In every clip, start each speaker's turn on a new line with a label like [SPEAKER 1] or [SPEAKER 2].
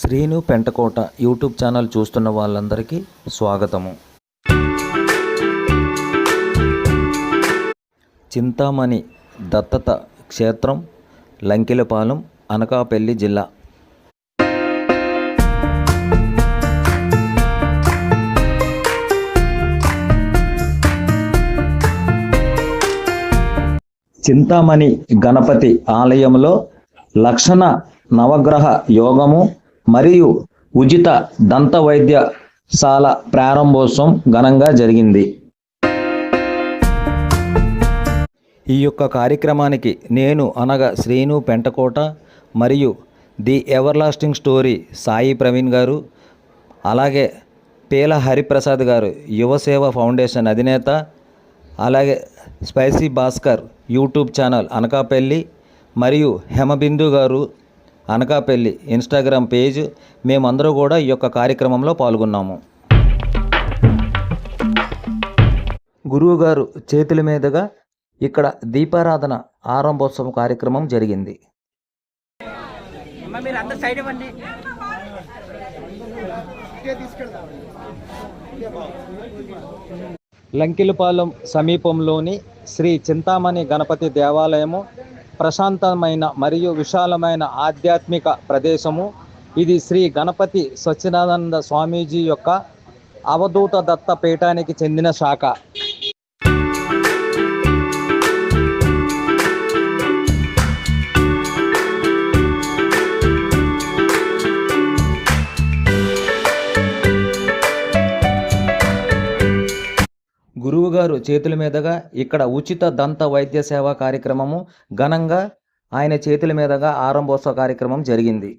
[SPEAKER 1] Srinu Pentakota YouTube channel చూస్తున్న వాళ్ళందరికీ స్వాగతము. చింతామణి దత్తత క్షేత్రం లంకెలపాలెం అనకాపల్లి జిల్లా. చింతామణి గణపతి ఆలయంలో లక్షణ నవగ్రహ యోగము మరియు ఉచిత దంత వైద్యశాల ప్రారంభోత్సవం ఘనంగా జరిగింది. ఈ యొక్క కార్యక్రమానికి నేను అనగా శ్రీను పెంటకోట మరియు the everlasting story Sai Praveen garu అలాగే పేల హరిప్రసాద్ గారు యువసేవ ఫౌండేషన్ అధినేత అలాగే spicy Bhaskar YouTube channel Anakapalli మరియు హేమబిందు గారు అనకాపల్లి ఇన్స్టాగ్రామ్ పేజ్ మేమందరూ కూడా ఈ యొక్క కార్యక్రమంలో పాల్గొన్నాము. గురువుగారు చేతుల మీదుగా ఇక్కడ దీపారాధన ఆరంభోత్సవం కార్యక్రమం జరిగింది. లంకిలపాలెం సమీపంలోని శ్రీ చింతామణి గణపతి దేవాలయము ప్రశాంతమైన మరియు విశాలమైన ఆధ్యాత్మిక ప్రదేశము. ఇది శ్రీ గణపతి సచ్చిదానంద స్వామీజీ యొక్క అవధూత దత్త పీఠానికి చెందిన శాఖ. గురువుగారు చేతుల మీదుగా ఇక్కడ ఉచిత దంత వైద్య సేవా కార్యక్రమము ఘనంగా ఆయన చేతుల మీదుగా ఆరంభోత్సవ కార్యక్రమం జరిగింది.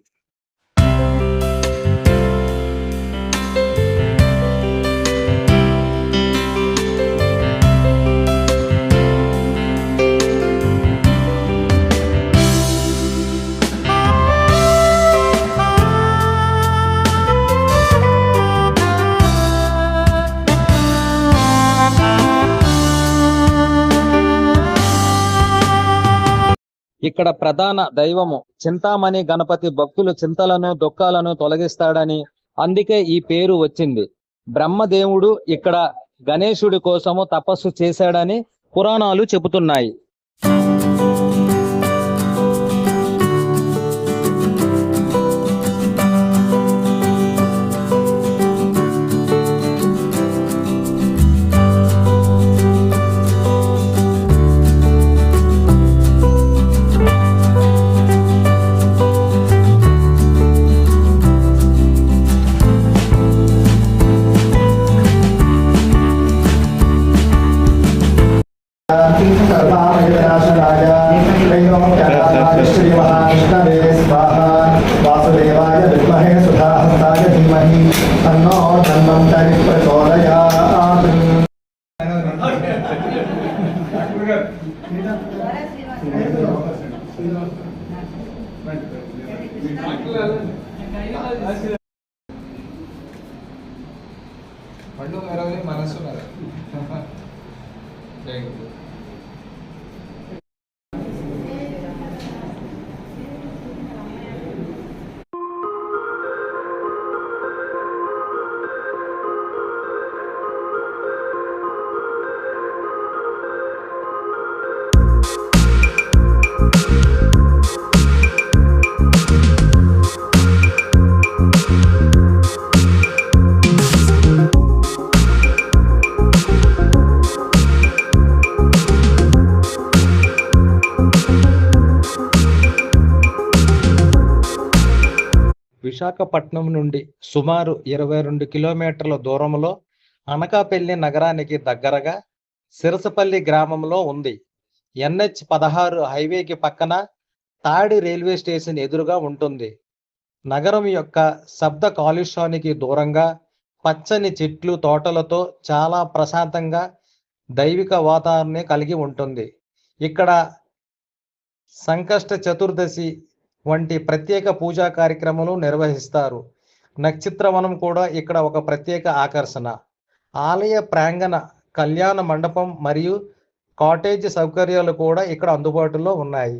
[SPEAKER 1] ఇక్కడ ప్రధాన దైవము చింతామణి గణపతి భక్తులు చింతలను దుఃఖాలను తొలగిస్తాడని అందుకే ఈ పేరు వచ్చింది. బ్రహ్మదేవుడు ఇక్కడ గణేశుడి కోసము తపస్సు చేశాడని పురాణాలు చెబుతున్నాయి.
[SPEAKER 2] പണ്ടു നേരവരെ മനസ്സും അറിയാം
[SPEAKER 1] విశాఖపట్నం నుండి సుమారు ఇరవై రెండు కిలోమీటర్ల దూరంలో అనకాపల్లి నగరానికి దగ్గరగా సిరసపల్లి గ్రామంలో ఉంది. ఎన్హెచ్ పదహారు హైవేకి పక్కన తాడి రైల్వే స్టేషన్ ఎదురుగా ఉంటుంది. నగరం యొక్క శబ్ద కాలుష్యానికి దూరంగా పచ్చని చెట్లు తోటలతో చాలా ప్రశాంతంగా దైవిక వాతావరణం కలిగి ఉంటుంది. ఇక్కడ సంకష్ట చతుర్దశి వంటి ప్రత్యేక పూజా కార్యక్రమాలు నిర్వహిస్తారు. నక్షత్రవనం కూడా ఇక్కడ ఒక ప్రత్యేక ఆకర్షణ. ఆలయ ప్రాంగణ కళ్యాణ మండపం మరియు కాటేజ్ సౌకర్యాలు కూడా ఇక్కడ అందుబాటులో ఉన్నాయి.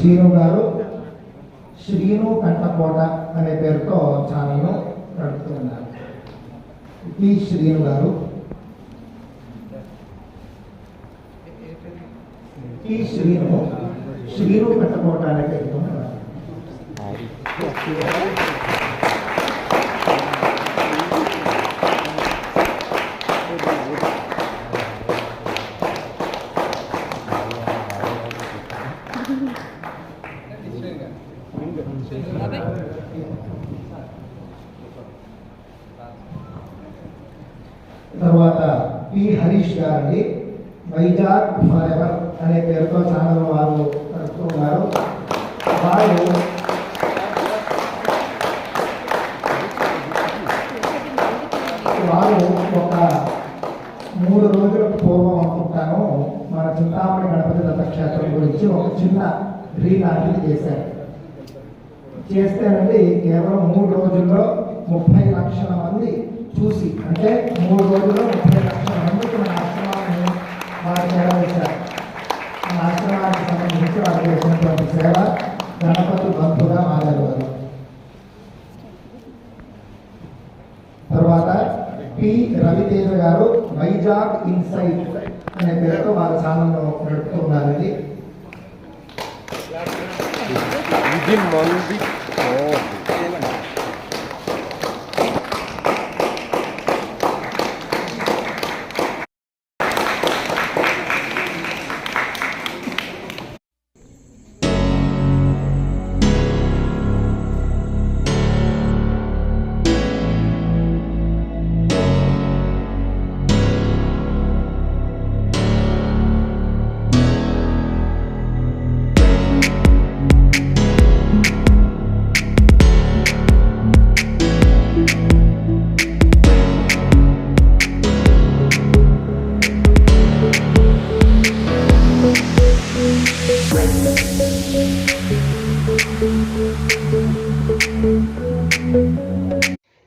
[SPEAKER 3] శ్రీను గారు శ్రీను కంటకోట అనే పేరుతో ఛానల్ను నడుపుతున్నారు ఈ శ్రీను గారు. ఈ శ్రీను శ్రీను కంటకోట అనే పేరుతో నడుపుతున్నారు. తర్వాత పి హరీష్ గారండి వైజాగ్ ఫర్ ఎవర్ అనే పేరుతో ఛానల్ వారు నడుపుతున్నారు వారు వారు ఒక మూడు రోజుల పూర్వం అనుకుంటాను మన చింతామణి గణపతి దత్తక్షేత్రం గురించి ఒక చిన్న రీ లాంటిది చేశారు. చేస్తేనండి కేవలం మూడు రోజుల్లో ముప్పై లక్షల మంది చూసి అంటే మూడు రోజుల్లో ముప్పై లక్షల మందికి మన ఆశ్రమాన్ని వారు చేరవేశారు మన ఆశ్రమానికి సంబంధించి వారు చేసినటువంటి సేవ గణపతి బంధుగా మారారు వారు తర్వాత పి రవితేజ గారు వైజాగ్ ఇన్సైట్ అనే పేరుతో వారు ఛానల్ను నడుపుతున్నారండి